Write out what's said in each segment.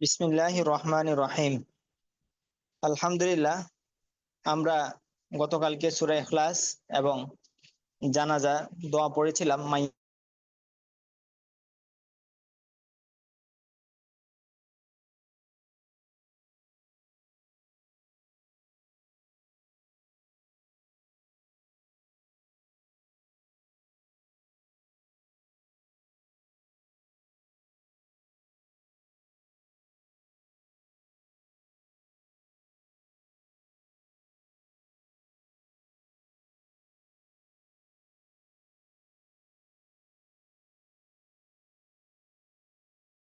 বিসমিল্লাহ রহমান রহিম। আলহামদুলিল্লাহ আমরা গতকালকে সুরা এখলাস এবং জানাজা দোয়া পড়েছিলাম মাই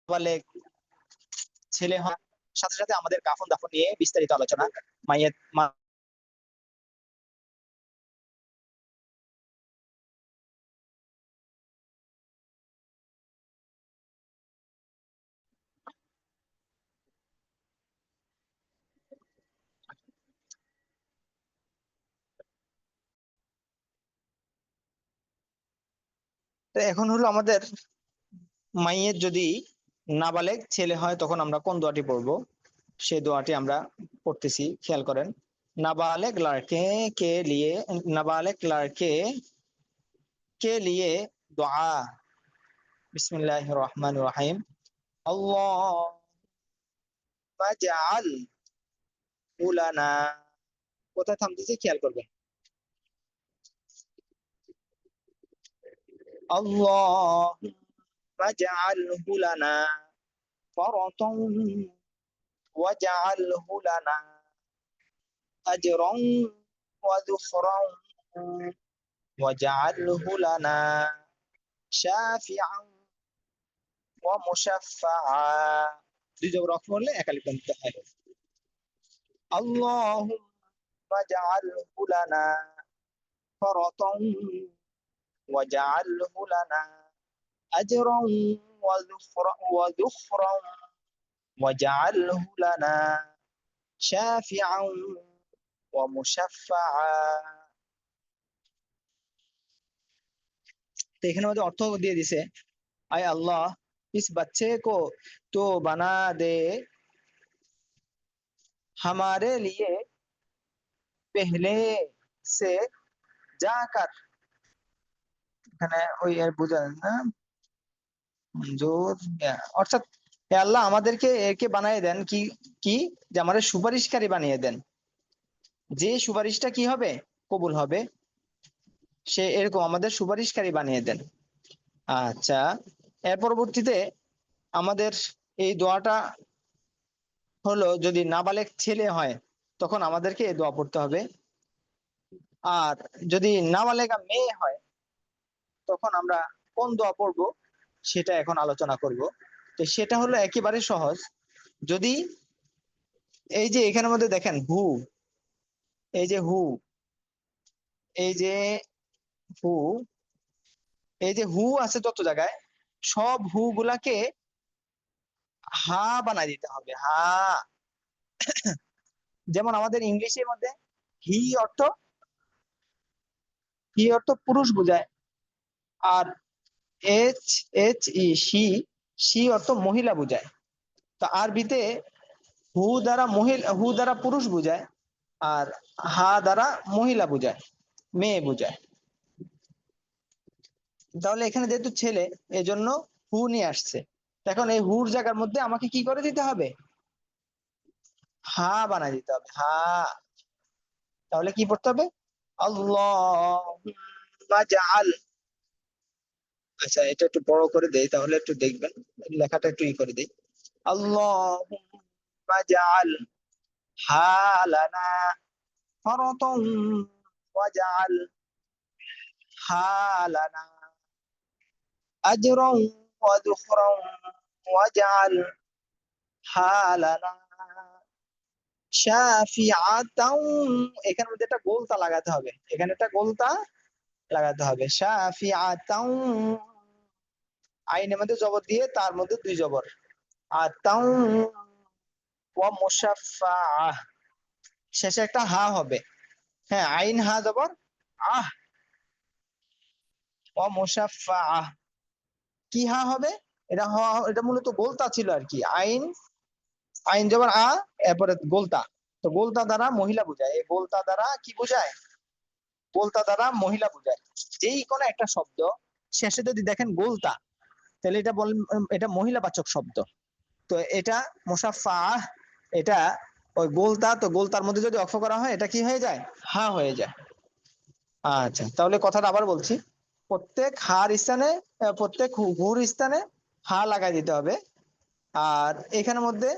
নাবালেগ ছেলে হওয়ার সাথে সাথে আমাদের কাফন দাফন নিয়ে বিস্তারিত আলোচনা। মাইয়ের মা এখন হলো আমাদের মাইয়ের যদি নাবালেক ছেলে হয় তখন আমরা কোন দোয়াটি পড়ব? সে দোয়াটি আমরা পড়তেছি, খেয়াল করেন। নাবালেক লড়কে কে লিয়ে, নাবালেক লড়কে কে লিয়ে দোয়া? বিসমিল্লাহ রহমান রাহিম। আল্লাহ উলানা কোথায় থামতেছি? খেয়াল করবেন। আল্লাহ فاجعله لنا فرطا واجعله لنا أجرا وذخرا واجعله لنا شافعا ومشفعا. اللهم فاجعله لنا فرطا واجعله لنا أجرا وذخرا وذخرا واجعله لنا شافعا ومشفعا तो এখানে মধ্যে অর্থ দিয়ে দিছে আয় আল্লাহ इस बच्चे को तो बना दे हमारे लिए पहले से जाकर এখানে ওই আর বুঝান না অর্থাৎ হে আল্লাহ আমাদেরকে একে বানিয়ে দেন কি কি? যে আমাদের সুপারিশকারী বানিয়ে দেন। যে সুপারিশটা কি হবে? কবুল হবে। সে এরকম আমাদের সুপারিশকারী বানিয়ে দেন। আচ্ছা এর পরবর্তীতে আমাদের এই দোয়াটা হলো, যদি নাবালেক ছেলে হয়, তখন আমাদেরকে এই দোয়া পড়তে হবে। আর যদি নাবালেগা মেয়ে হয়, তখন আমরা কোন দোয়া পড়ব? সেটা এখন আলোচনা করব। তো সেটা হলো একেবারে সহজ। যদি এই যে এখানের মধ্যে দেখেন হু এই যে হু এই যে হু এই যে হু আছে যত জায়গায়, সব হু গুলাকে হা বানাই দিতে হবে, হা। যেমন আমাদের ইংলিশের মধ্যে হি অর্থ হি অর্থ পুরুষ বোঝায়, আর H H E she she অর্থ মহিলা বোঝায়। তো আরবিতে হু দ্বারা মহিলা, হু দ্বারা পুরুষ বোঝায়, আর হা দ্বারা মহিলা বোঝায়, মেয়ে বোঝায়। তাহলে এখানে যেহেতু ছেলে, এজন্য হু নিয়ে আসছে। এখন এই হুর জায়গার মধ্যে আমাকে কি করে দিতে হবে? হা বানাই দিতে হবে, হা। তাহলে কি পড়তে হবে? আল্লাহ আচ্ছা এটা একটু বড় করে দেই, তাহলে একটু দেখবেন। লেখাটা একটু ই করে দেই। আল্লাহুম্মা জাআল হালানা ফারাতান ওয়াজআল হালানা আজরান ওয়া দুখরান ওয়াজআল হালানা শাফিআতান। এখানে মধ্যে একটা গোলতা লাগাতে হবে, এখানে একটা গোলতা লাগাতে হবে। আইনের মধ্যে জবর দিয়ে তার মধ্যে দুই জবর। মুসাফফা শেষে একটা হা হবে। হ্যাঁ আইন হা জবর, আহ। ওয়া মুসাফফা কি হা হবে? এটা এটা মূলত গোলতা ছিল আর কি। আইন আইন জবর আ, এরপরে গোলতা। তো গোলতা দ্বারা মহিলা বোঝায়। এই গোলতা দ্বারা কি বোঝায়? গোলতা দ্বারা মহিলা বোঝায়। যেই কোনো একটা শব্দ, শেষে যদি দেখেন গোলতা, তাহলে এটা বল এটা মহিলাবাচক শব্দ। তো এটা মুসাফা এটা ওই গোলতা, তো গোলতার মধ্যে যদি অক্ষ করা হয়, এটা কি হয়ে যায়? হা হয়ে যায়। আচ্ছা তাহলে কথাটা আবার বলছি। প্রত্যেক হার স্থানে প্রত্যেক হুর স্থানে হা লাগাই দিতে হবে। আর এখানের মধ্যে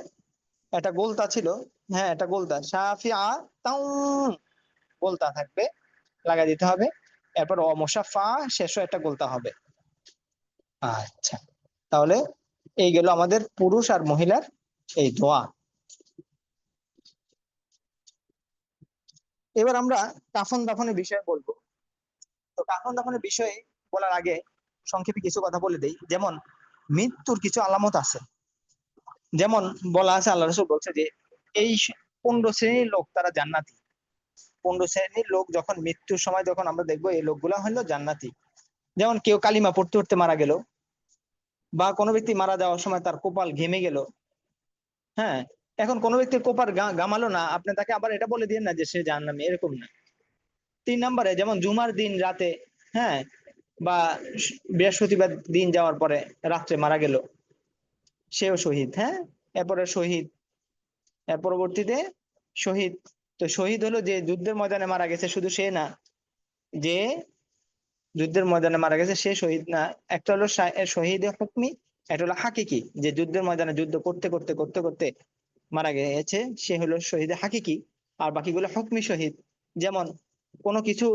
একটা গোলতা ছিল। হ্যাঁ একটা গোলতা। সাফিয়া তাউ গোলতা থাকবে। লাগাই দিতে হবে। এরপর অমসাফা শেষও একটা গোলতা হবে। আচ্ছা। তাহলে এই গেল আমাদের পুরুষ আর মহিলার এই দোয়া। এবার আমরা কাফন দাফনের বিষয়ে বলব। তো কাফন দাফনের বিষয়ে বলার আগে সংক্ষেপে কিছু কথা বলে দেই। যেমন, মৃত্যুর কিছু আলামত আছে। যেমন বলা আছে, আল্লাহ রসুল বলছে যে, এই পনেরো শ্রেণির লোক তারা জান্নাতি। পনেরো শ্রেণির লোক যখন মৃত্যুর সময় যখন আমরা দেখব, এই লোকগুলা হলো জান্নাতি। যেমন কেউ কালিমা পড়তে পড়তে মারা গেল, বা কোনো ব্যক্তি মারা যাওয়ার সময় তার কপাল ঘেমে গেল। হ্যাঁ এখন কোনো ব্যক্তির কোপার গামালো না, আপনি তাকে আবার এটা বলে দিন না যে সে জাহান্নামী, এরকম না। তিন নম্বরে, যেমন জুমার দিন রাতে হ্যাঁ বা বৃহস্পতিবার দিন যাওয়ার পরে রাত্রে মারা গেল, সেও শহীদ হ্যাঁ এরপরে শহীদ, এর পরবর্তীতে শহীদ তো শহীদ হলো যে যুদ্ধের ময়দানে মারা গেছে, শুধু সে না, যে যুদ্ধের ময়দানে মারা গেছে, সে শহীদ না, একটা হলো শহীদ হুকমি, একটা হলো হাকিকি, যে যুদ্ধের ময়দানে যুদ্ধ করতে করতে করতে করতে মারা গেছে, সে হলো শহীদ হাকিকি, আর বাকিগুলো হুকমি শহীদ। যেমন কোনো কিছু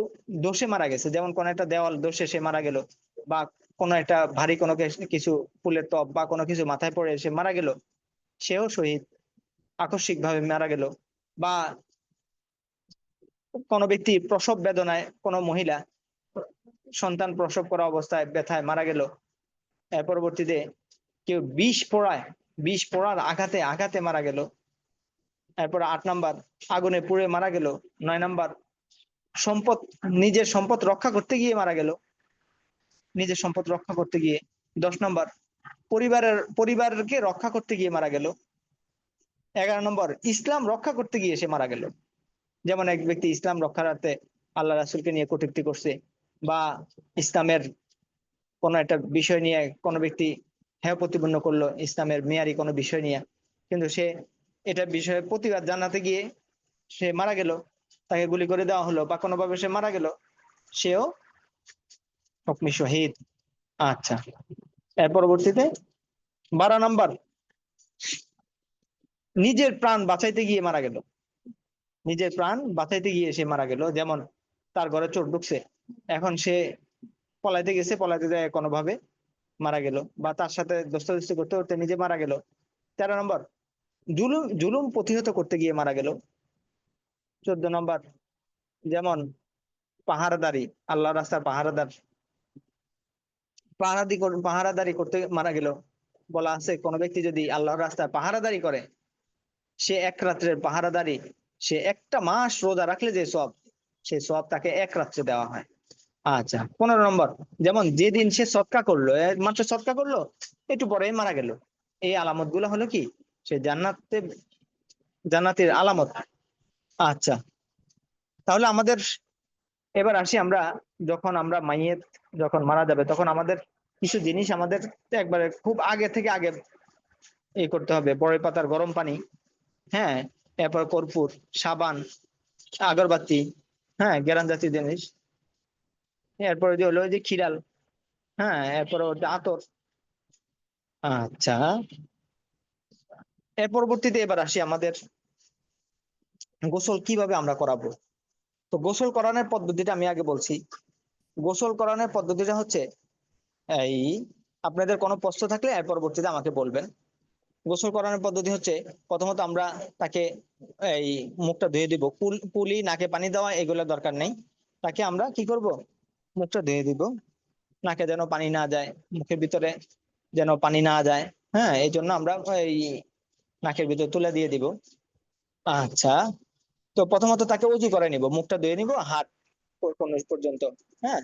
দোষে মারা গেছে, যেমন কোন একটা দেওয়াল দোষে সে মারা গেল, বা কোনো একটা ভারী কোনো কিছু ফুলের টপ বা কোনো কিছু মাথায় পড়ে সে মারা গেল, সেও শহীদ আকস্মিক ভাবে মারা গেল, বা কোনো ব্যক্তি প্রসব বেদনায় কোনো মহিলা সন্তান প্রসব করা অবস্থায় ব্যথায় মারা গেল, এর পরবর্তীতে কেউ বিষ পড়ায়, বিষ পড়ার আঘাতে আঘাতে মারা গেল, এরপর আট নাম্বার, আগুনে পুড়ে মারা গেল, নয় নাম্বার, সম্পদ, নিজের সম্পদ রক্ষা করতে গিয়ে মারা গেল, নিজের সম্পদ রক্ষা করতে গিয়ে, দশ নম্বর, পরিবারের, পরিবারকে রক্ষা করতে গিয়ে মারা গেল, এগারো নম্বর, ইসলাম রক্ষা করতে গিয়ে সে মারা গেল। যেমন এক ব্যক্তি ইসলাম রক্ষার্থে আল্লাহ রাসুলকে নিয়ে কটুক্তি করছে বা ইসলামের কোনো একটা বিষয় নিয়ে কোনো ব্যক্তি হ্যাঁ প্রতিপন্ন করল, ইসলামের মেয়ারি কোনো বিষয় নিয়ে। কিন্তু সে এটা বিষয়ে প্রতিবাদ জানাতে গিয়ে সে মারা গেল, তাকে গুলি করে দেওয়া হলো বা কোনোভাবে সে মারা গেল, সেও হকমি শহীদ। আচ্ছা এর পরবর্তীতে বারো নাম্বার, নিজের প্রাণ বাঁচাইতে গিয়ে মারা গেল। নিজের প্রাণ বাঁচাইতে গিয়ে সে মারা গেল। যেমন তার ঘরে চোর ঢুকছে, এখন সে পলাইতে গেছে, পলাইতে যায় কোনোভাবে মারা গেল বা তার সাথে দোস্তাদোস্তি করতে করতে নিজে মারা গেল। তেরো নম্বর, জুলুম জুলুম প্রতিহত করতে গিয়ে মারা গেল। চোদ্দ নম্বর, যেমন পাহারাদারি আল্লাহ রাস্তার পাহারাদার, পাহারাদি পাহারাদারি করতে মারা গেল। বলা আছে কোন ব্যক্তি যদি আল্লাহর রাস্তায় পাহারাদারি করে, সে এক রাত্রের পাহারাদারি সে একটা মাস রোজা রাখলে যে সব সেই সব তাকে এক রাত্রে দেওয়া হয়। আচ্ছা পনেরো নম্বর। যেমন যেদিন সে সৎকা করল, এ মাত্র সৎকা করল, একটু পরে মারা গেল। এই আলামতগুলো হলো কি? সে জান্নাতে, জান্নাতের আলামত। আচ্ছা তাহলে আমাদের, এবার আসি আমরা, যখন আমরা মাইয়েত যখন মারা যাবে, তখন আমাদের কিছু জিনিস আমাদের একবারে খুব আগে থেকে আগে এই করতে হবে। বড়ই পাতার গরম পানি। হ্যাঁ এরপর কর্পূর, সাবান, আগরবাতি হ্যাঁ গেরান জাতীয় জিনিস। এরপরে যে হলো যে খিরাল হ্যাঁ এরপরে আতর। আচ্ছা। এর পরবর্তীতে এবার আসি আমাদের গোসল কীভাবে আমরা করাবো। তো গোসল করানোর পদ্ধতিটা আমি আগে বলছি। গোসল করানোর পদ্ধতিটা হচ্ছে, এই আপনাদের কোনো প্রশ্ন থাকলে এর পরবর্তীতে আমাকে বলবেন। গোসল করানোর পদ্ধতি হচ্ছে, প্রথমত আমরা তাকে এই মুখটা ধুয়ে দিব। কুলি নাকে পানি দেওয়া, এগুলো দরকার নেই। তাকে আমরা কি করব? মুখটা ধুয়ে দিব। নাকে যেন পানি না যায়, মুখের ভিতরে যেন পানি না যায়। হ্যাঁ এই জন্য আমরা এই নাকের ভিতরে তুলে দিয়ে দিব। আচ্ছা তো প্রথমত তাকে উজু করে নিব। মুখটা ধুয়ে নিব, হাত পর্যন্ত হ্যাঁ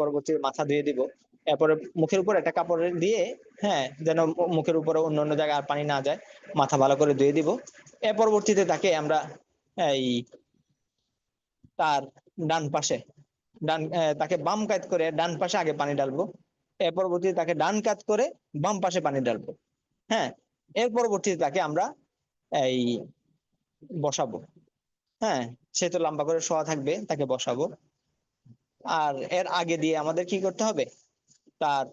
পরবর্তী মাথা ধুয়ে দিব। এরপরে মুখের উপর একটা কাপড় দিয়ে হ্যাঁ যেন মুখের উপরে অন্য অন্য জায়গায় আর পানি না যায়, মাথা ভালো করে ধুয়ে দিব। এর পরবর্তীতে তাকে আমরা এই তার ডান পাশে, ডান তাকে বাম কাত করে ডান পাশে আগে পানি ডালবো এর পরবর্তীতে তাকে ডান কাত করে বাম পাশে পানি ডালবো হ্যাঁ এর পরবর্তীতে তাকে আমরা এই বসাবো। হ্যাঁ সে তো লম্বা করে শোয়া থাকবে, তাকে বসাবো। আর এর আগে দিয়ে আমাদের কি করতে হবে? তার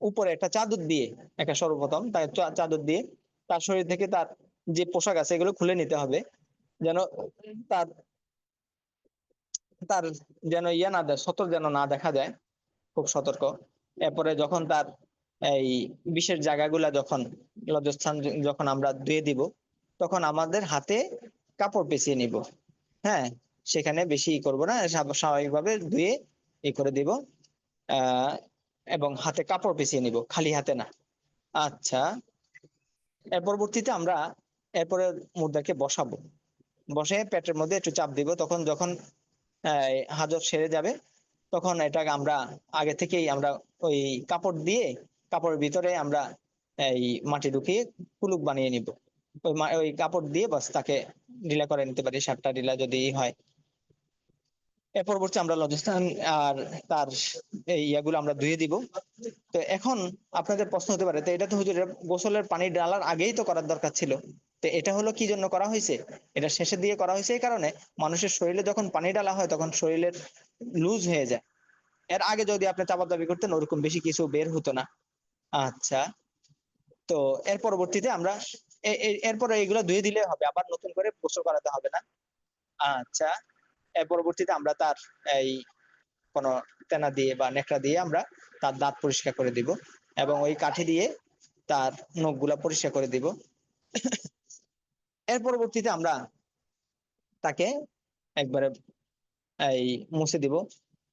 উপরে একটা চাদর দিয়ে, একটা সর্বপ্রথম তার চাদর দিয়ে তার শরীর থেকে তার যে পোশাক আছে এগুলো খুলে নিতে হবে। যেন তার তার যেন ইয়া না দেয়, সতর্ক যেন না দেখা যায়, খুব সতর্ক। এরপরে যখন তার এই বিশেষ জায়গাগুলা যখন, লজ্জাস্থান যখন আমরা ধুয়ে দিব, তখন আমাদের হাতে কাপড় পেঁচিয়ে নিব। হ্যাঁ সেখানে বেশি করব না, স্বাভাবিকভাবে ধুয়ে ই করে দিব। আহ এবং হাতে কাপড় পেঁচিয়ে নিব, খালি হাতে না। আচ্ছা এর পরবর্তীতে আমরা এরপরে মুদ্রাকে বসাবো। বসে পেটের মধ্যে একটু চাপ দিব, তখন যখন হাজত সেরে যাবে, তখন এটাকে আমরা আগে থেকেই আমরা ওই কাপড় দিয়ে, কাপড়ের ভিতরে আমরা এই মাটি ঢুকিয়ে কুলুক বানিয়ে নিব। ওই ওই কাপড় দিয়ে বাস তাকে ঢিলা করে নিতে পারি সাতটা ঢিলা যদি হয়। এর পরবর্তী আমরা লজস্থান আর তার ইয়াগুলো আমরা ধুয়ে দিব। তো এখন আপনাদের প্রশ্ন হতে পারে, তো এটা তো হুজুর গোসলের পানি ডালার আগেই তো করার দরকার ছিল। তো এটা হলো কি জন্য করা হয়েছে? এটা শেষের দিয়ে করা হয়েছে এই কারণে মানুষের শরীরে যখন পানি ডালা হয় তখন শরীরের লুজ হয়ে যায়। এর আগে যদি আপনি চাপা দাবি করতেন ওরকম বেশি কিছু বের হতো না। আচ্ছা তো এর পরবর্তীতে আমরা এরপরে এগুলো ধুয়ে দিলে হবে, আবার নতুন করে গোসল করাতে হবে না। আচ্ছা পরবর্তীতে আমরা তার এই কোনো তেনা দিয়ে বা নেকড়া দিয়ে আমরা তার দাঁত পরিষ্কার করে দিব এবং ওই কাঠি দিয়ে তার নখগুলা পরিষ্কার করে দিব। এর পরবর্তীতে আমরা তাকে একবারে এই মুছে দিব।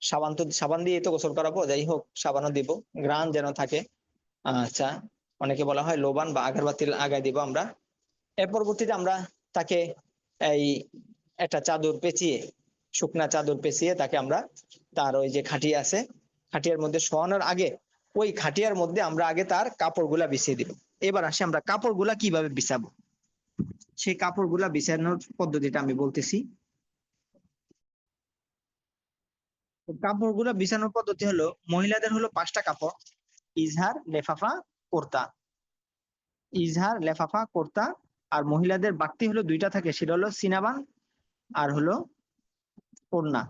সাবান তো, সাবান দিয়ে তো গোসল করাবো, যাই হোক, সাবানও দিব। গ্রান যেন থাকে। আচ্ছা অনেকে বলা হয় লোবান বা আগরবাতি আগায় দিব আমরা। এর পরবর্তীতে আমরা তাকে এই একটা চাদর পেঁচিয়ে শুকনা চাদর পেঁচিয়ে তাকে আমরা তার ওই যে খাটিয়া আছে, খাটিয়ার মধ্যে শোয়ানোর আগে, ওই খাটিয়ার মধ্যে আমরা আগে তার কাপড়গুলা বিছিয়ে দিব। এবার আসি আমরা কাপড়গুলা কীভাবে বিছাবো? সেই কাপড়গুলা বিছানোর পদ্ধতিটা আমি বলতেছি। কাপড়গুলা বিছানোর পদ্ধতি হলো, মহিলাদের হলো পাঁচটা কাপড়, ইজহার, লেফাফা, কোর্তা। ইজহার, লেফাফা, কোর্তা আর মহিলাদের বাড়তি হলো দুইটা থাকে, সেটা হলো সিনাবান আর হলো ওড়না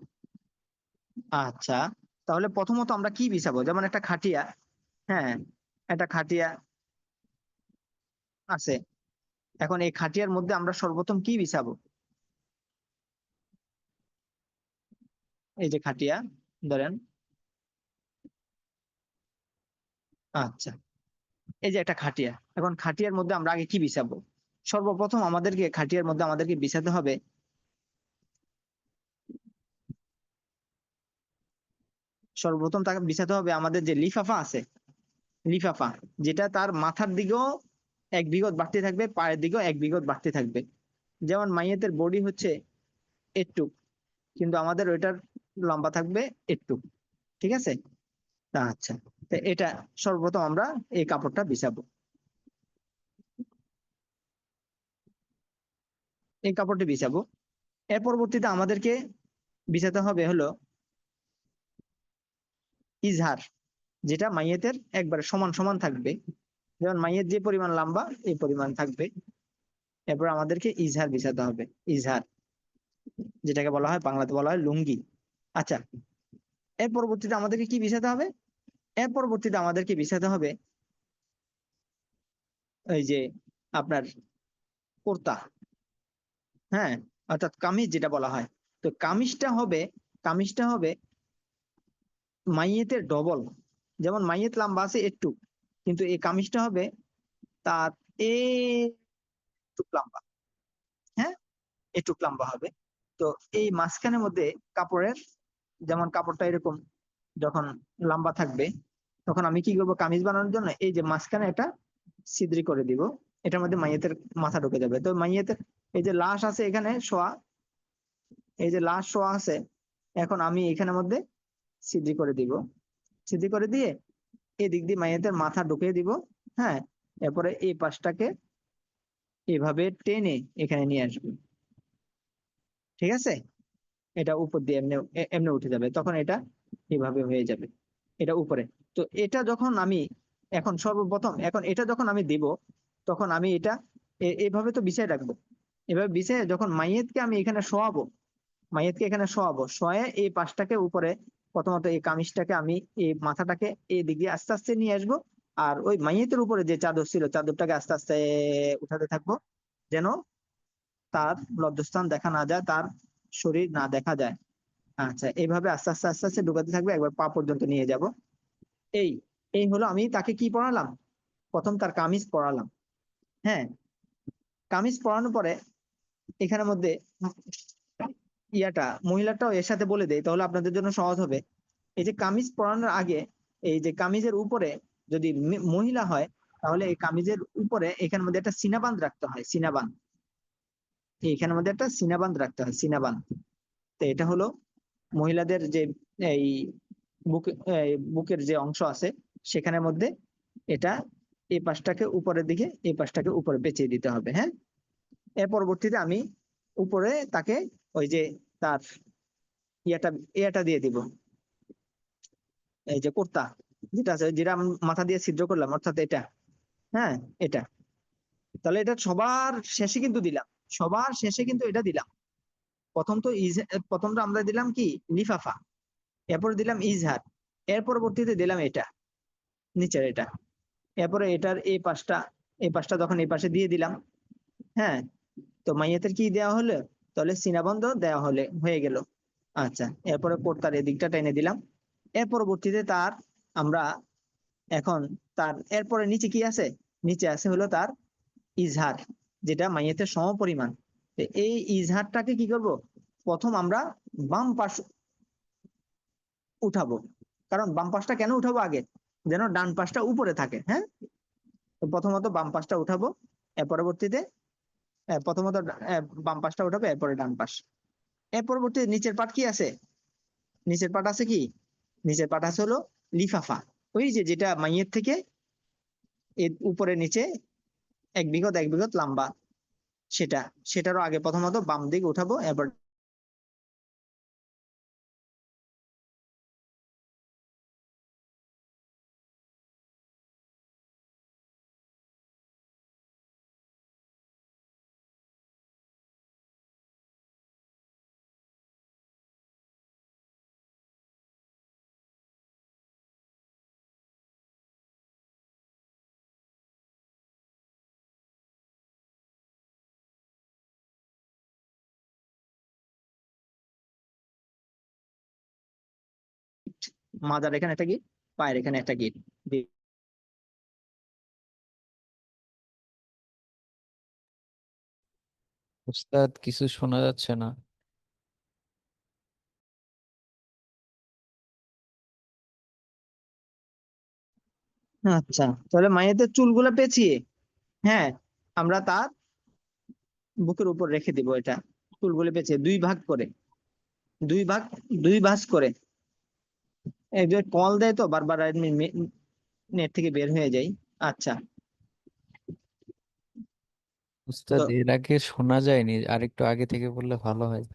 আচ্ছা তাহলে প্রথমত আমরা কি বিছাবো যেমন একটা খাটিয়া হ্যাঁ একটা খাটিয়া আছে। এখন এই খাটিয়ার মধ্যে আমরা সর্বপ্রথম কি বিছাবো এই যে খাটিয়া, ধরেন। আচ্ছা এই যে একটা খাটিয়া। এখন খাটিয়ার মধ্যে আমরা আগে কি বিছাবো সর্বপ্রথম আমাদেরকে, খাটিয়ার মধ্যে আমাদেরকে বিছাতে হবে সর্বপ্রথম তাকে বিছাতে হবে আমাদের যে লিফাফা আছে, লিফাফা, যেটা তার মাথার দিকেও এক বিঘত বাড়তে থাকবে, পায়ের দিকেও এক বিঘত বাড়তে থাকবে। যেমন মাইয়েতের বডি হচ্ছে একটু কিন্তু আমাদের ওইটার লম্বা থাকবে একটু ঠিক আছে? তা আচ্ছা তো এটা সর্বপ্রথম আমরা এই কাপড়টা বিছাবো। এই কাপড়টি বিছাবো। এর পরবর্তীতে আমাদেরকে বিছাতে হবে হলো ইজহার, যেটা মাইয়েতের একবারে সমান সমান থাকবে। যেমন মাইয়ের যে পরিমাণ লম্বা, এই পরিমাণ থাকবে। এরপর আমাদেরকে ইজহার বিছাতে হবে। ইজহার, যেটাকে বলা হয়, বাংলাতে বলা হয় লুঙ্গি। আচ্ছা এর পরবর্তীতে আমাদেরকে কি বিছাতে হবে? এর পরবর্তীতে আমাদেরকে বিছাতে হবে এই যে আপনার কুর্তা। হ্যাঁ অর্থাৎ কামিজ যেটা বলা হয়। তো কামিজটা হবে কামিজটা হবে মাইয়েতের ডবল যেমন মাইয়েত লম্বা আছে একটু, কিন্তু এই কামিজটা হবে তার একটু লম্বা। হ্যাঁ? একটু লম্বা হবে। তো এই মাঝখানের মধ্যে কাপড়ের, যেমন কাপড়টা এরকম যখন লম্বা থাকবে, তখন আমি কি করব কামিজ বানানোর জন্য? এই যে মাঝখানে একটা ছিদ্রি করে দিব। এটার মধ্যে মাইয়েতের মাথা ঢুকে যাবে। তো মাইয়েতের এই যে লাশ আছে এখানে, শোয়া। এই যে লাশ শোয়া আছে, এখন আমি এখানের মধ্যে ছিদ্রি করে দিব। ছিদ্রি করে দিয়ে এদিক দিয়ে মাইয়াতের মাথা ঢুকিয়ে দিব হ্যাঁ? এরপরে এই পাশটাকে এভাবে টেনে এখানে নিয়ে আসব। ঠিক আছে? এটা উপর দিয়ে এমনি এমনি উঠে যাবে। তখন এটা এভাবে হয়ে যাবে। এটা উপরে। তো এটা যখন আমি এখন সর্বপ্রথম, এখন এটা যখন আমি দিব, তখন আমি এটা এভাবে তো বিছায় রাখব। এভাবে বিছায় যখন মাইয়েতকে আমি এখানে শোয়াবো মাইয়েতকে এখানে শোয়াবো, শোয়ে এই পাশটাকে উপরে প্রথমত এই কামিজটাকে আমি এই মাথাটাকে এই দিক দিয়ে আস্তে আস্তে নিয়ে আসব। আর ওই মাইয়েতের উপরে যে চাদর ছিল, চাদরটাকে আস্তে আস্তে উঠাতে থাকব, যেন তার লজ্জাস্থান দেখা না যায়, তার শরীর না দেখা যায়। আচ্ছা এইভাবে আস্তে আস্তে আস্তে আস্তে ঢুকাতে থাকবে, একবার পা পর্যন্ত নিয়ে যাব। এই এই হলো আমি তাকে কি পড়ালাম? প্রথম তার কামিজ পড়ালাম। হ্যাঁ কামিজ পড়ানোর পরে এখানের মধ্যে ইয়াটা, মহিলাটাও এর সাথে বলে দেয়, তাহলে আপনাদের জন্য সহজ হবে। এই যে কামিজ পরানোর আগে, এই যে কামিজের উপরে যদি মহিলা হয়, তাহলে এই কামিজের উপরে এখানের মধ্যে একটা সিনাবান্ধ রাখতে হয়, সিনাবান্ধ। এইখানের মধ্যে একটা সিনাবান্ধ রাখতে হয়, সিনাবান্ধ। তো এটা হলো মহিলাদের যে এই বুক বুকের যে অংশ আছে, সেখানের মধ্যে এটা এই পাশটাকে উপরের দিকে, এই পাশটাকে উপরে পেঁচিয়ে দিতে হবে হ্যাঁ? এর পরবর্তীতে আমি উপরে তাকে ওই যে তার ইয়াটা ইয়াটা দিয়ে দিব। এই যে কুর্তা যেটা আছে, যেটা মাথা দিয়ে ছিদ্র করলাম, অর্থাৎ এটা। হ্যাঁ এটা। তাহলে এটা সবার শেষে কিন্তু দিলাম। সবার শেষে কিন্তু এটা দিলাম। প্রথম তো প্রথম তো আমরা দিলাম কি? লিফাফা। এরপর দিলাম ইজহার। এর পরবর্তীতে দিলাম এটা, নিচের এটা। এরপরে এটার এই পাশটা এই পাশটা যখন এই পাশে দিয়ে দিলাম হ্যাঁ তো মাইয়াতের কি দেওয়া হলো? তাহলে সিনাবন্ধ দেওয়া হলে, হয়ে গেল। আচ্ছা এরপরে কোর্তার এদিকটা টেনে দিলাম। এর পরবর্তীতে তার, আমরা এখন তার, এরপরে নিচে কি আছে? নিচে আছে হলো তার ইজহার, যেটা মাইয়াতের সম পরিমাণ এই ইজহারটাকে কি করব? প্রথম আমরা বাম পাশ উঠাবো। কারণ বাম পাশটা কেন উঠাবো আগে? যেন ডান পাশটা উপরে থাকে হ্যাঁ? প্রথমত বাম পাশটা উঠাবো। এর পরবর্তীতে প্রথমত আহ, বাম পাশটা উঠাবে এরপরে ডান পাশ। এর পরবর্তী নিচের পাট কি আছে? নিচের পাট আছে কি? নিচের পাট আছে হলো লিফাফা। ওই যে যেটা মাইয়ের থেকে এর উপরে নিচে এক বিঘত এক বিঘত লম্বা সেটা সেটারও আগে প্রথমত বাম দিকে উঠাবো এরপর মাজার এখানে একটা গিট পায়ের এখানে একটা গিট। উস্তাদ কিছু শোনা যাচ্ছে না। আচ্ছা তাহলে মায়েদের চুলগুলো পেঁচিয়ে হ্যাঁ আমরা তার বুকের উপর রেখে দিব এটা। চুলগুলো পেঁচিয়ে দুই ভাগ করে দুই ভাগ দুই ভাঁজ করে। যে কল দেয় তো বারবার নেট থেকে বের হয়ে যাই আচ্ছা। উস্তাদ এর আগে শোনা যায়নি আর একটু আগে থেকে বললে ভালো হয়।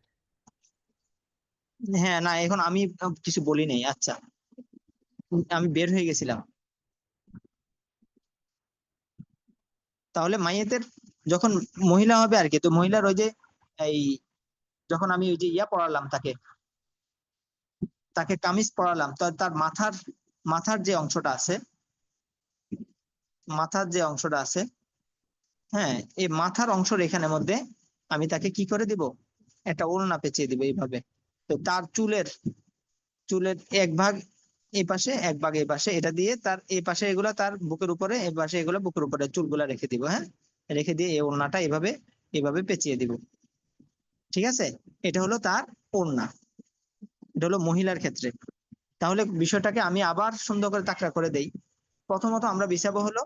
হ্যাঁ না এখন আমি কিছু বলি নাই আচ্ছা। আমি বের হয়ে গেছিলাম। তাহলে মাইয়েতের যখন মহিলা হবে আর কি তো মহিলার ওই যে এই যখন আমি ওই যে ইয়া পড়ালাম তাকে তাকে কামিজ পড়ালাম তো তার মাথার মাথার যে অংশটা আছে, মাথার যে অংশটা আছে হ্যাঁ এই মাথার অংশের এখানে মধ্যে আমি তাকে কি করে দিব? একটা ওড়না পেঁচিয়ে দিব এইভাবে। তো তার চুলের চুলের এক ভাগ এই পাশে, এক ভাগ এই পাশে, এটা দিয়ে তার এই পাশে এগুলা তার বুকের উপরে, এই পাশে এগুলো বুকের উপরে চুলগুলা রেখে দিব হ্যাঁ? রেখে দিয়ে এই ওড়নাটা এভাবে এভাবে পেঁচিয়ে দিব। ঠিক আছে? এটা হলো তার ওড়না। এটা হলো মহিলার ক্ষেত্রে। তাহলে বিষয়টাকে আমি আবার সুন্দর করে তাকড়া করে দেই। প্রথমত আমরা বিছাবো হলো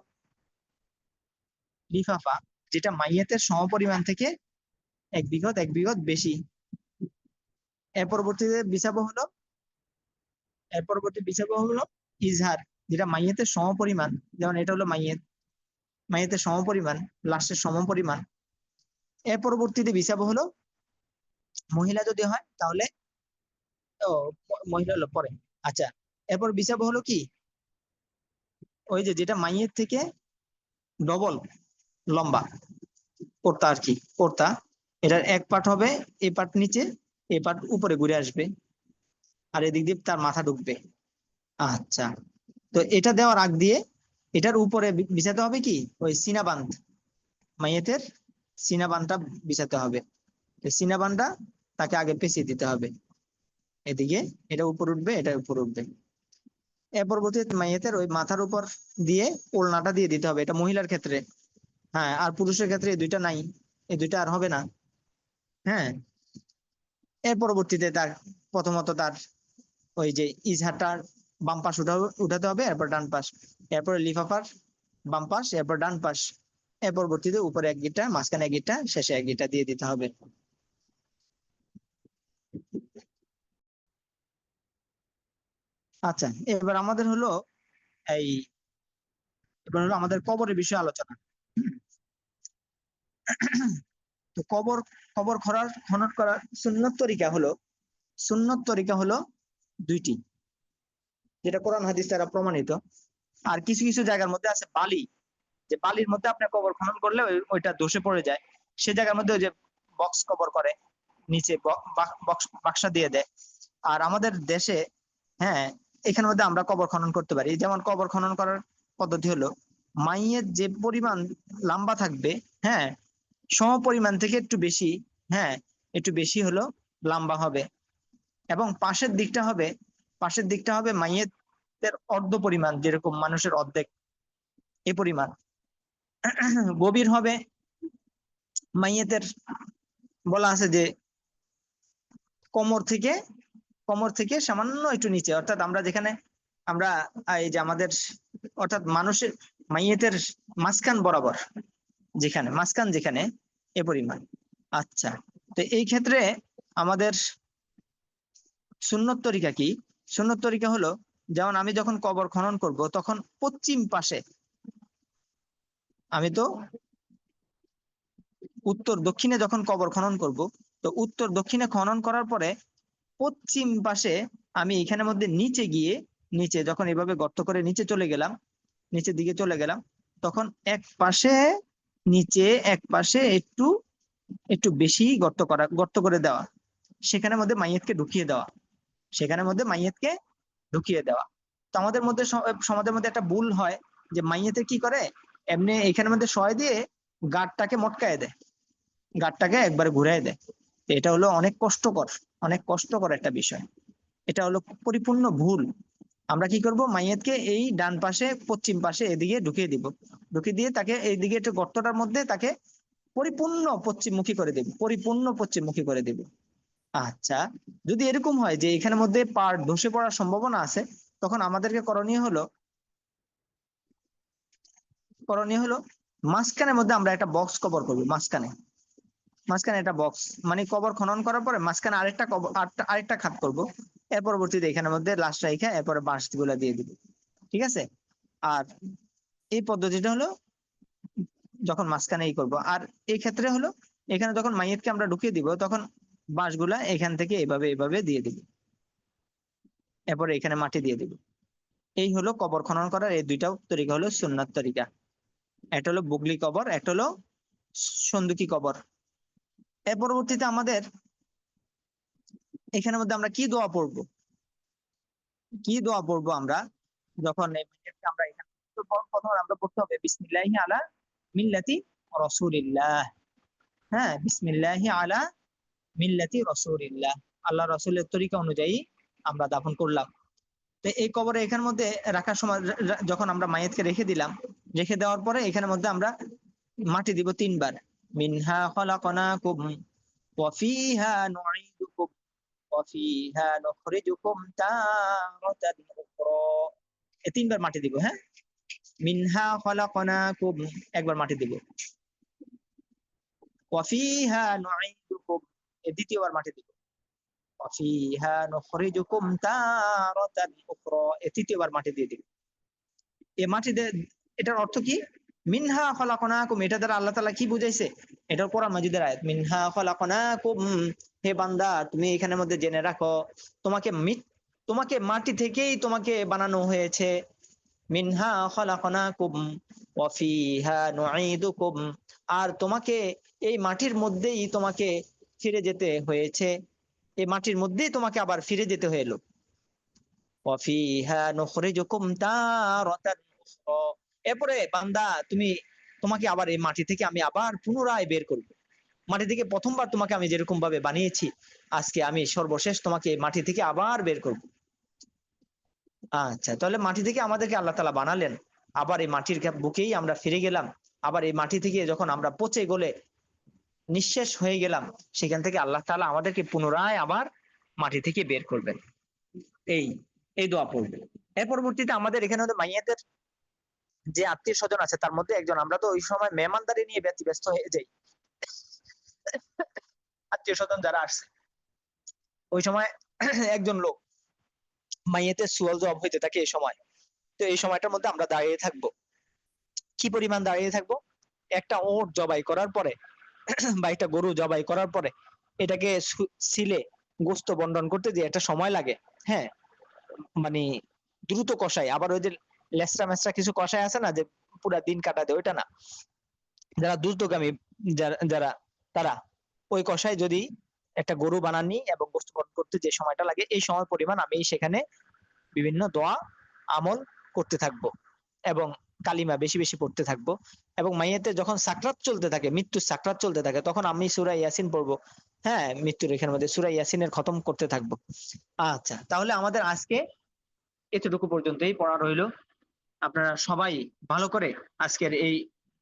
লিফাফা, যেটা মাইয়াতের সমপরিমাণ থেকে এক বিঘত এক বিঘত বেশি। এর পরবর্তীতে বিছাবো হলো, এর পরবর্তী বিছাবো হলো ইজহার, যেটা মাইয়েতের সমপরিমাণ। যেমন এটা হলো মাইয়েত। মাইয়েতের সমপরিমাণ, লাশের সমপরিমাণ। এর পরবর্তীতে বিসাবো হলো, মহিলা যদি হয় তাহলে মহিলা হলো পরে। আচ্ছা এরপর বিসাবো হলো কি? ওই যে যেটা মাইয়ের থেকে ডবল লম্বা কোর্তা আর কি কোর্তা এটার এক পার্ট হবে এই পার্ট নিচে এই পার্ট উপরে ঘুরে আসবে, আর এদিক দিয়ে তার মাথা ঢুকবে। আচ্ছা তো এটা দেওয়ার আগ দিয়ে, এটার উপরে বিছাতে হবে কি? ওই সিনাবান্ধ মাইয়েতের সিনাবানটা বিছাতে হবে। সিনাবানটা তাকে আগে পেঁচিয়ে দিতে হবে। এদিকে এটা উপর উঠবে, এটা উপর উঠবে। এর পরবর্তীতে মাইয়েতের ওই মাথার উপর দিয়ে ওড়নাটা দিয়ে দিতে হবে, এটা মহিলার ক্ষেত্রে। হ্যাঁ আর পুরুষের ক্ষেত্রে এই দুইটা নাই, এই দুইটা আর হবে না। হ্যাঁ এর পরবর্তীতে তার প্রথমত তার ওই যে ইজহারটার বাম পাশ উঠা, উঠাতে হবে, এরপর ডান পাশ। এরপর লিফাফার বাম পাশ, এরপর ডান পাশ। এর পরবর্তীতে উপরে এক গিটা মাঝখানে এক গিটা শেষে এক গিটা দিয়ে দিতে হবে। আচ্ছা এবার আমাদের হলো এই, এবার হলো আমাদের কবরের বিষয়ে আলোচনা। তো কবর কবর খরার, খনন করার সুন্নত তরিকা হলো, সুন্নত তরিকা হলো দুইটি, যেটা কোরআন হাদিস দ্বারা প্রমাণিত। আর কিছু কিছু জায়গার মধ্যে আছে বালি, যে বালির মধ্যে আপনার কবর খনন করলে ওই- ওইটা ধসে পড়ে যায়। সে জায়গার মধ্যে ওই যে বক্স কবর করে, নিচে বক্স, বাক্সা দিয়ে দেয়। আর আমাদের দেশে হ্যাঁ এখানের মধ্যে আমরা কবর খনন করতে পারি। যেমন কবর খনন করার পদ্ধতি হলো, মাইয়ের যে পরিমাণ লম্বা থাকবে হ্যাঁ সম পরিমাণ থেকে একটু বেশি হ্যাঁ একটু বেশি হলো লম্বা হবে। এবং পাশের দিকটা হবে, পাশের দিকটা হবে মাইয়ের অর্ধ পরিমাণ, যেরকম মানুষের অর্ধেক এ পরিমাণ। গভীর হবে মাইয়েতের বলা আছে যে কোমর থেকে কোমর থেকে সামান্য একটু নিচে, অর্থাৎ আমরা যেখানে, আমরা এই যে আমাদের, অর্থাৎ মানুষের মাইয়েতের মাঝখান বরাবর যেখানে, মাঝখান যেখানে এ পরিমাণ। আচ্ছা তো এই ক্ষেত্রে আমাদের সুন্নত তরিকা কি? সুন্নত তরিকা হলো, যেমন আমি যখন কবর খনন করব, তখন পশ্চিম পাশে আমি তো উত্তর দক্ষিণে যখন কবর খনন করব, তো উত্তর দক্ষিণে খনন করার পরে পশ্চিম পাশে আমি এখানের মধ্যে নিচে গিয়ে, নিচে যখন এভাবে গর্ত করে নিচে চলে গেলাম, নিচের দিকে চলে গেলাম, তখন এক পাশে, নিচে এক পাশে একটু একটু বেশি গর্ত করা, গর্ত করে দেওয়া। সেখানের মধ্যে মাইয়েতকে ঢুকিয়ে দেওয়া। সেখানের মধ্যে মাইয়েতকে ঢুকিয়ে দেওয়া। তো আমাদের মধ্যে সমাজের মধ্যে একটা ভুল হয় যে মাইয়েতে কি করে? এমনি এখানের মধ্যে সয় দিয়ে গাঢ়টাকে মটকায় দেয়। গাঢ়টাকে একবারে ঘুরাই দেয়। এটা হলো অনেক কষ্টকর অনেক কষ্টকর একটা বিষয়। এটা হলো পরিপূর্ণ ভুল। আমরা কি করব? মাইয়েতকে এই ডান পাশে, পশ্চিম পাশে এদিকে ঢুকিয়ে দিব। ঢুকিয়ে দিয়ে তাকে এইদিকে একটু গর্তটার মধ্যে তাকে পরিপূর্ণ পশ্চিমমুখী করে দেব। পরিপূর্ণ পশ্চিমমুখী করে দেব। আচ্ছা যদি এরকম হয় যে এখানের মধ্যে পার ধসে পড়ার সম্ভাবনা আছে, তখন আমাদেরকে করণীয় হলো করণীয় হলো মাঝখানের মধ্যে আমরা একটা বক্স কভার করব, মাঝখানে। মাঝখানে একটা বক্স মানে কবর খনন করার পরে মাঝখানে আরেকটা কবর আরেকটা- খাত করব। এর পরবর্তীতে এখানের মধ্যে লাশ রাইখা এরপরে বাঁশগুলা দিয়ে দিব। ঠিক আছে? আর এই পদ্ধতিটা হলো যখন মাঝখানে এই করব। আর এই ক্ষেত্রে হলো এখানে যখন মাইয়েতকে আমরা ঢুকিয়ে দিব, তখন বাঁশগুলা এখান থেকে এভাবে এভাবে দিয়ে দিব। এরপরে এখানে মাটি দিয়ে দিব। এই হলো কবর খনন করার এই দুইটা তরিকা হলো সুন্নাত তরিকা। একটা হলো বুগলি কবর একটা হলো সন্দুকি কবর এর পরবর্তীতে আমাদের এখানের মধ্যে আমরা কি দোয়া পড়ব? কি দোয়া পড়ব আমরা? যখন আমরা পড়তে হবে বিসমিল্লাহি আলা মিল্লাতি রাসূলিল্লাহ। হ্যাঁ বিসমিল্লাহি আলা মিল্লাতি রাসূলিল্লাহ। আল্লাহ রাসূলের তরিকা অনুযায়ী আমরা দাফন করলাম। তো এই কবরে এখানের মধ্যে রাখার সময় যখন আমরা মাইয়াতকে রেখে দিলাম, রেখে দেওয়ার পরে এখানের মধ্যে আমরা মাটি দিব তিনবার। মিনহা খলাকনাকুম, ওয়া মাটি দিব হ্যাঁ? মিনহা খলাকনাকুম মাটি দিব। দ্বিতীয়বার মাটি দিব। তৃতীয়বার মাটি দিয়ে দিব। এ মাটিতে এটার অর্থ কি? মিনহা খলাকনাকুম, এটা দ্বারা আল্লাহ তাআলা কি বুঝাইছে? এটা কোরআন মাজিদের আয়াত, মিনহা খলাকনাকুম। হে বান্দা, তুমি এখানের মধ্যে জেনে রাখো, তোমাকে তোমাকে মাটি থেকেই তোমাকে বানানো হয়েছে। মিনহা খলাকনাকুম, ওয়া ফিহা আর তোমাকে এই মাটির মধ্যেই তোমাকে ফিরে যেতে হয়েছে। এই মাটির মধ্যেই তোমাকে আবার ফিরে যেতে হলো। ওয়া ফিহা নুখরিজুকুম তারাতান উখরা। এরপরে বান্দা, তুমি, তোমাকে আবার এই মাটি থেকে আমি আবার পুনরায় বের করব। মাটি থেকে প্রথমবার তোমাকে আমি যেরকম ভাবে বানিয়েছি, আজকে আমি সর্বশেষ তোমাকে মাটি থেকে আবার বের করব। আচ্ছা তাহলে মাটি থেকে আমাদেরকে আল্লাহ তাআলা বানালেন। আবার এই মাটির বুকেই আমরা ফিরে গেলাম। আবার এই মাটি থেকে যখন আমরা পচে গলে নিঃশেষ হয়ে গেলাম, সেখান থেকে আল্লাহ তালা আমাদেরকে পুনরায় আবার মাটি থেকে বের করবেন। এই এই দোয়া পড়বে এর পরবর্তীতে আমাদের এখানে হলো মাইয়াদের যে আত্মীয় স্বজন আছে, তার মধ্যে একজন। আমরা তো ওই সময় মেহমানদারি নিয়ে ব্যস্ত হয়ে যাই। আত্মীয় স্বজন যারা আসছে, ওই সময় একজন লোক মাইয়েতে সুয়াল জবাব হইতে থাকে এই সময়। তো এই সময়টার মধ্যে আমরা দাঁড়িয়ে থাকব। কি পরিমাণ দাঁড়িয়ে থাকব? একটা ওট জবাই করার পরে, বা একটা গরু জবাই করার পরে, এটাকে সিলে গোস্ত বন্টন করতে যে একটা সময় লাগে হ্যাঁ? মানে দ্রুত কষাই আবার ওই যে লেসরা মেসরা কিছু কষাই আছে না যে পুরা দিন কাটা দেয় ওইটা না। যারা দ্রুতগামী যারা তারা ওই কষাই যদি একটা গরু বানানি এবং বন্টন করতে যে সময়টা লাগে, এই সময় পরিমাণ আমি সেখানে বিভিন্ন দোয়া, আমল করতে থাকব এবং কালিমা বেশি বেশি পড়তে থাকব এবং মাইয়াতে যখন সাকরাত চলতে থাকে, মৃত্যুর সাকরাত চলতে থাকে, তখন আমি সুরা ইয়াসিন পড়ব। হ্যাঁ মৃত্যুর এখানের মধ্যে সুরা ইয়াসিনের খতম করতে থাকব। আচ্ছা তাহলে আমাদের আজকে এতটুকু পর্যন্তই পড়া রইল। আপনারা সবাই ভালো করে আজকের এই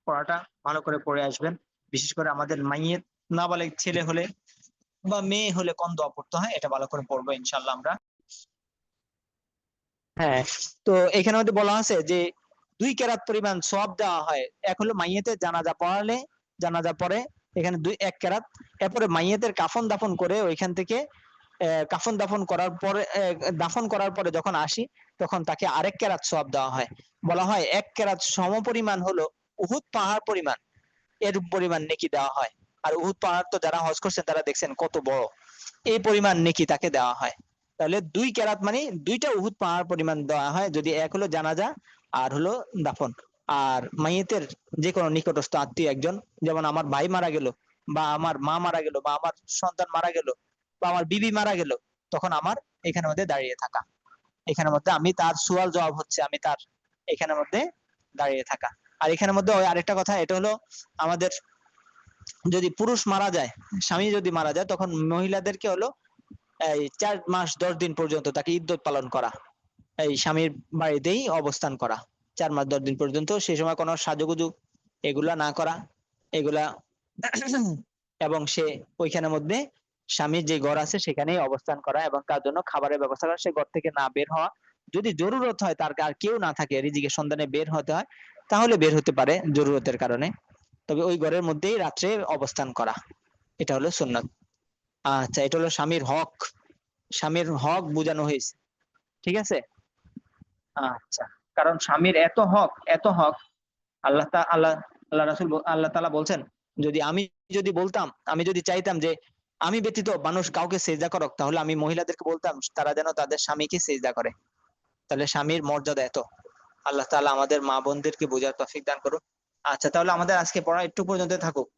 পড়াটা ভালো করে পড়ে আসবেন। বিশেষ করে আমাদের মাইয়ের নাবালেগ ছেলে হলে বা মেয়ে হলে কোন দোয়া পড়তে হয়, এটা ভালো করে পড়ব ইনশাল্লাহ আমরা। হ্যাঁ তো এখানে মধ্যে বলা আছে যে দুই কেরাত পরিমাণ সব দেওয়া হয়। এক হলো মাইয়েতে জানাজা পড়ালে, জানাজা পড়ে এখানে দুই, এক কেরাত এরপরে মাইয়েতের কাফন দাফন করে ওইখান থেকে কাফন দাফন করার পরে দাফন করার পরে যখন আসি, তখন তাকে আরেক কেরাত সব দেওয়া হয়। বলা হয় এক কেরাত সমপরিমাণ হলো উহুদ পাহাড় পরিমাণ। এর পরিমাণ নেকি দেওয়া হয়। আর উহুদ পাহাড় তো যারা হজ করছেন, তারা দেখছেন কত বড়। এই পরিমাণ নেকি তাকে দেওয়া হয়। তাহলে দুই কেরাত মানে দুইটা উহুদ পাহাড় পরিমাণ দেওয়া হয়, যদি এক হলো জানাজা, আর হলো দাফন। আর মাইয়েতের যে কোনো নিকটস্থ আত্মীয় একজন, যেমন আমার ভাই মারা গেল, বা আমার মা মারা গেল, বা আমার সন্তান মারা গেল বা আমার বিবি মারা গেল, তখন আমার এখানের মধ্যে দাঁড়িয়ে থাকা। এখানের মধ্যে আমি তার সুয়াল জবাব হচ্ছে, আমি তার এখানের মধ্যে দাঁড়িয়ে থাকা। আর এখানের মধ্যে আরেকটা কথা, এটা হলো আমাদের যদি পুরুষ মারা যায়, স্বামী যদি মারা যায়, তখন মহিলাদেরকে হলো এই চার মাস দশ দিন পর্যন্ত তাকে ইদ্যত পালন করা, এই স্বামীর বাড়িতেই অবস্থান করা। চার মাস দশ দিন পর্যন্ত সেই সময় কোনো সাজুগুজু এগুলা না করা, এগুলা এবং সে ওইখানের মধ্যে স্বামীর যে ঘর আছে সেখানেই অবস্থান করা এবং তার জন্য খাবারের ব্যবস্থা করা, সে ঘর থেকে না বের হওয়া। যদি জরুরত হয় তার আর কেউ না থাকে, রিজিকের সন্ধানে বের হতে হয়, তাহলে বের হতে পারে জরুরতের কারণে। তবে ওই ঘরের মধ্যেই রাত্রে অবস্থান করা। এটা হলো সুন্নত। আচ্ছা এটা হলো স্বামীর হক। স্বামীর হক বোঝানো হয়েছে। ঠিক আছে? আচ্ছা কারণ স্বামীর এত হক এত হক, আল্লাহ আল্লাহ আল্লাহ রাসুল আল্লাহ তালা বলছেন, যদি আমি যদি বলতাম, আমি যদি চাইতাম যে আমি ব্যতীত মানুষ কাউকে সেজদা করক, তাহলে আমি মহিলাদেরকে বলতাম, তারা যেন তাদের স্বামীকে সেজদা করে। তাহলে স্বামীর মর্যাদা এত। আল্লাহ তাআলা আমাদের মা বোনদেরকে বোঝার তৌফিক দান করুন। আচ্ছা তাহলে আমাদের আজকে পড়া একটু পর্যন্ত থাকুক।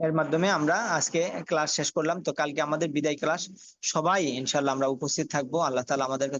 এর মাধ্যমে আমরা আজকে ক্লাস শেষ করলাম। তো কালকে আমাদের বিদায় ক্লাস। সবাই ইনশাল্লাহ আমরা উপস্থিত থাকব। আল্লাহ তাআলা আমাদেরকে